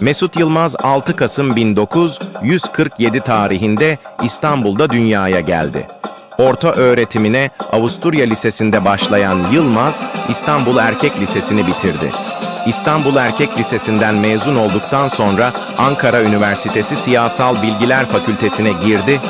Mesut Yılmaz 6 Kasım 1947 tarihinde İstanbul'da dünyaya geldi. Orta öğretimine Avusturya Lisesi'nde başlayan Yılmaz, İstanbul Erkek Lisesi'ni bitirdi. İstanbul Erkek Lisesi'nden mezun olduktan sonra Ankara Üniversitesi Siyasal Bilgiler Fakültesine girdi.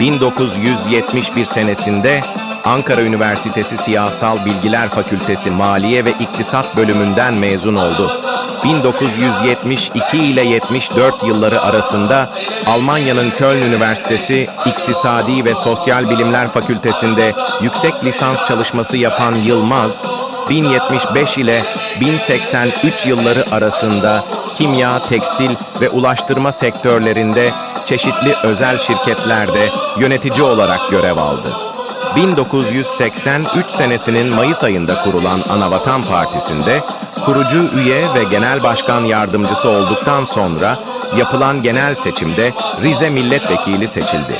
1971 senesinde Ankara Üniversitesi Siyasal Bilgiler Fakültesi Maliye ve İktisat bölümünden mezun oldu. 1972 ile 74 yılları arasında Almanya'nın Köln Üniversitesi İktisadi ve Sosyal Bilimler Fakültesinde yüksek lisans çalışması yapan Yılmaz, 1075 ile 1083 yılları arasında kimya, tekstil ve ulaştırma sektörlerinde çeşitli özel şirketlerde yönetici olarak görev aldı. 1983 senesinin Mayıs ayında kurulan Anavatan Partisi'nde kurucu üye ve genel başkan yardımcısı olduktan sonra yapılan genel seçimde Rize Milletvekili seçildi.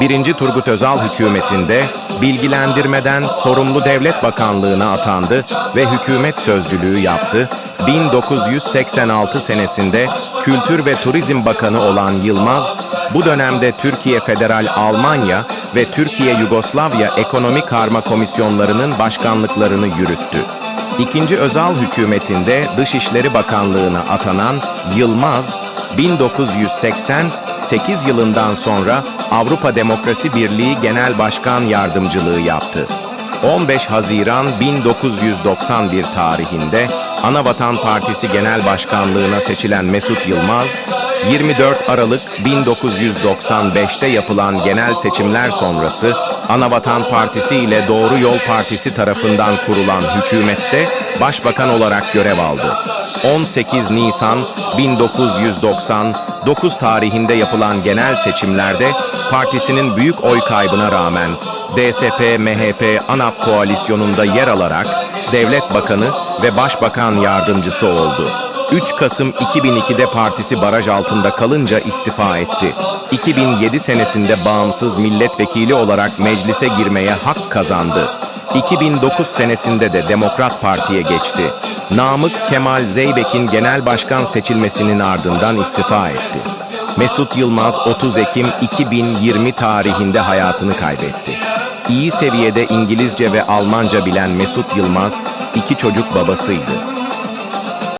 1. Turgut Özal hükümetinde bilgilendirmeden sorumlu devlet bakanlığına atandı ve hükümet sözcülüğü yaptı. 1986 senesinde Kültür ve Turizm Bakanı olan Yılmaz, bu dönemde Türkiye Federal Almanya ve Türkiye Yugoslavya Ekonomi Karma Komisyonlarının başkanlıklarını yürüttü. İkinci Özal hükümetinde Dışişleri Bakanlığı'na atanan Yılmaz, 1988 yılından sonra Avrupa Demokrasi Birliği Genel Başkan Yardımcılığı yaptı. 15 Haziran 1991 tarihinde Anavatan Partisi Genel Başkanlığına seçilen Mesut Yılmaz, 24 Aralık 1995'te yapılan genel seçimler sonrası Anavatan Partisi ile Doğru Yol Partisi tarafından kurulan hükümette başbakan olarak görev aldı. 18 Nisan 1999 tarihinde yapılan genel seçimlerde partisinin büyük oy kaybına rağmen DSP-MHP ANAP koalisyonunda yer alarak devlet bakanı ve başbakan yardımcısı oldu. 3 Kasım 2002'de partisi baraj altında kalınca istifa etti. 2007 senesinde bağımsız milletvekili olarak meclise girmeye hak kazandı. 2009 senesinde de Demokrat Parti'ye geçti. Namık Kemal Zeybek'in genel başkan seçilmesinin ardından istifa etti. Mesut Yılmaz 30 Ekim 2020 tarihinde hayatını kaybetti. İyi seviyede İngilizce ve Almanca bilen Mesut Yılmaz iki çocuk babasıydı.